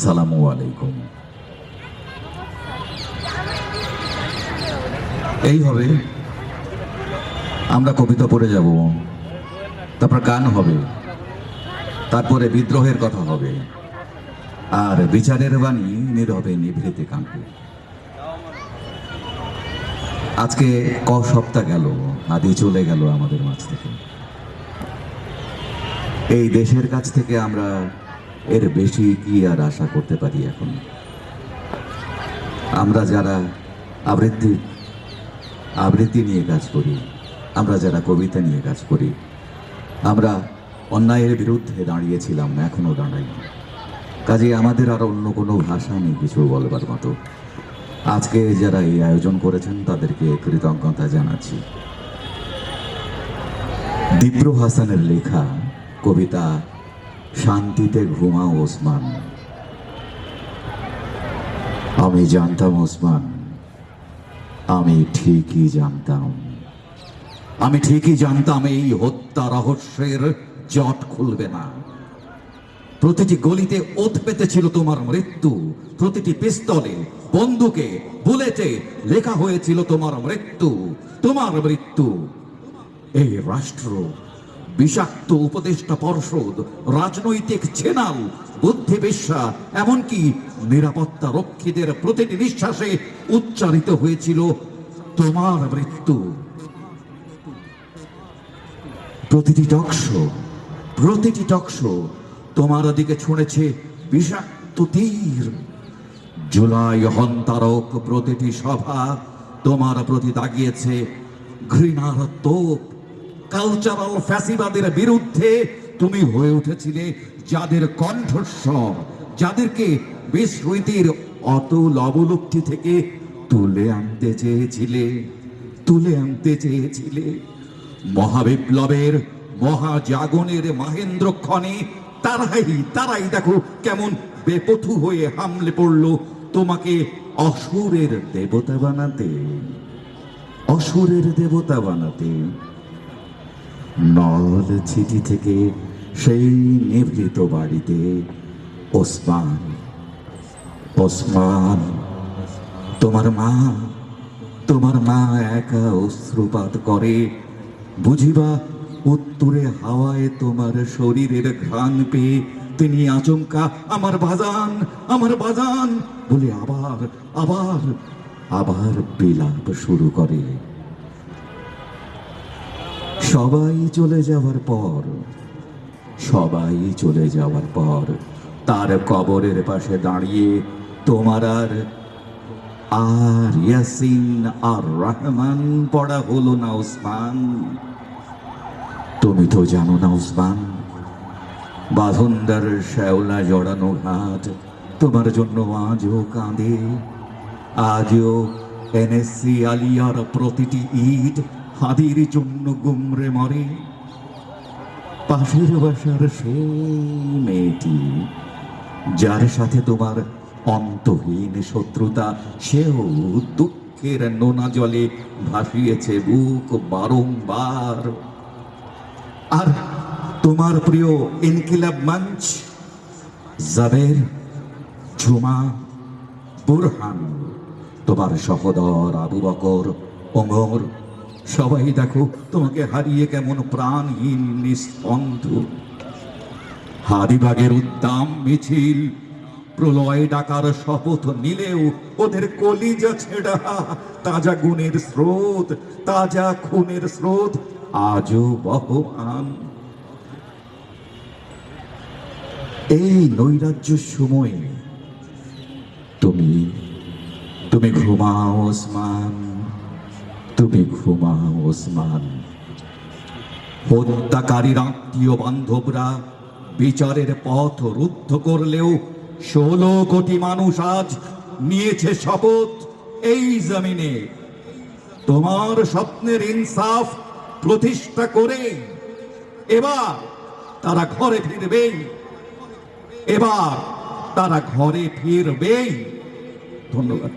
আসসালামু আলাইকুম। এই হবে। আমরা কবিতা পড়ে যাব। তারপর গান হবে। তারপরে বিদ্রোহের কথা হবে। আর বিচারের বাণী নীরবে নিভৃতে কাঁপবে আজকে ক সপ্তাহ গেল, আদি চলে গেল আমাদের মাঝ থেকে। এই দেশের কাছ থেকে আমরা এর বেশি কি আর আশা করতে পারি এখন? আমরা যারা আবৃত্তি আবৃত্তি নিয়ে কাজ করি, আমরা যারা কবিতা নিয়ে কাজ করি, আমরা অন্যায়ের বিরুদ্ধে দাঁড়িয়েছিলাম, এখনও দাঁড়াই কাজে আমাদের আর অন্য কোনো ভাষা নেই কিছু বলবার মতো। আজকে যারা এই আয়োজন করেছেন, তাদেরকে কৃতজ্ঞতা জানাচ্ছি। দীপ্র হাসানের লেখা কবিতা শান্তিতে ঘুমাও, ওসমান। আমি জানতাম, ওসমান, আমি ঠিকই জানতাম। আমি ঠিকই জানতাম, এই হত্যা রহস্যের জট খুলবে না। প্রতিটি গলিতে ওত পেতে ছিল তোমার মৃত্যু। প্রতিটি পিস্তলে, বন্দুকে, বুলেটে লেখা হয়েছিল তোমার মৃত্যু তোমার মৃত্যু। এই রাষ্ট্র বিষাক্ত উপদেষ্টা পর্ষদ, রাজনৈতিক ছেনাল বুদ্ধি বিশ্বা এমনকি নিরাপত্তা রক্ষীদের প্রতিটি নিঃশ্বাসে উচ্চারিত হয়েছিল, তোমার মৃত্যু। প্রতিটি টকশো প্রতিটি টকশো তোমার দিকে ছুঁড়েছে বিষাক্ত তীর। জুলাই হন্তারক প্রতিটি সভা তোমার প্রতি দাগিয়েছে ঘৃণার তোপ। কালচারাল ফ্যাসিবাদের বিরুদ্ধে তুমি হয়ে উঠেছিলে যাদের কণ্ঠস্বর, যাদেরকে বিস্মৃতির অতুল অবলুপ্তি থেকে তুলে আনতে চেয়েছিলে, তুলে আনতে চেয়েছিলে। মহাবিপ্লবের মহাজাগনের মাহেন্দ্রক্ষণে তারাই তারাই দেখো কেমন বেপথু হয়ে হামলে পড়ল তোমাকে অসুরের দেবতা বানাতে, অসুরের দেবতা বানাতে। নল ছিটি থেকে সেই নিভৃত বাড়িতে ওসমান ওসমান, তোমার মা তোমার মা একা অশ্রুপাত করে, বুঝিবা উত্তরে হাওয়ায় তোমার শরীরের ঘ্রাণ পেয়ে তিনি আচমকা, আমার বাজান আমার বাজান, বলে আবার আবার আবার বিলাপ শুরু করে। সবাই চলে যাওয়ার পর, সবাই চলে যাওয়ার পর, তার কবরের পাশে দাঁড়িয়ে তোমার আর আর ইয়াসিন আর রহমান পড়া হলো না ওসমান। তুমি তো জানো না ওসমান বাঁধনদার শ্যাওলা জড়ানো ঘাট তোমার জন্য আজও কাঁদে। আজও এনএসসি আলিয়ার প্রতিটি ইট হাদির জন্য গুমরে মরে। পাশের বাসার সেই মেয়েটি, যার সাথে তোমার অন্তহীন শত্রুতা, সেও দুঃখের নোনা জলে ভাসিয়েছে বুক বারংবার। আর তোমার প্রিয় ইনকিলাব মঞ্চ, জাবের ঝুমা, বুরহান, তোমার সহদর আবু বকর, ওমর সবাই দেখো তোমাকে হারিয়ে কেমন প্রাণহীন নিস্পন্দ হারিবাগের উদ্দাম মিছিল, প্রলয় ডাকার শপথ নিলেও ওদের কলিজা ছেড়া, তাজা গুণের স্রোত, তাজা খুনের স্রোত আজও বহমান। এই নৈরাজ্য সময়ে তুমি তুমি ঘুমাও, ওসমান। তুমি ঘুমাও ওসমান হত্যাকারীর আত্মীয় বান্ধবরা বিচারের পথ রুদ্ধ করলেও ষোলো কোটি মানুষ আজ নিয়েছে শপথ এই জমিনে। তোমার স্বপ্নের ইনসাফ প্রতিষ্ঠা করে এবার তারা ঘরে ফিরবেই। এবার তারা ঘরে ফিরবেই। ধন্যবাদ।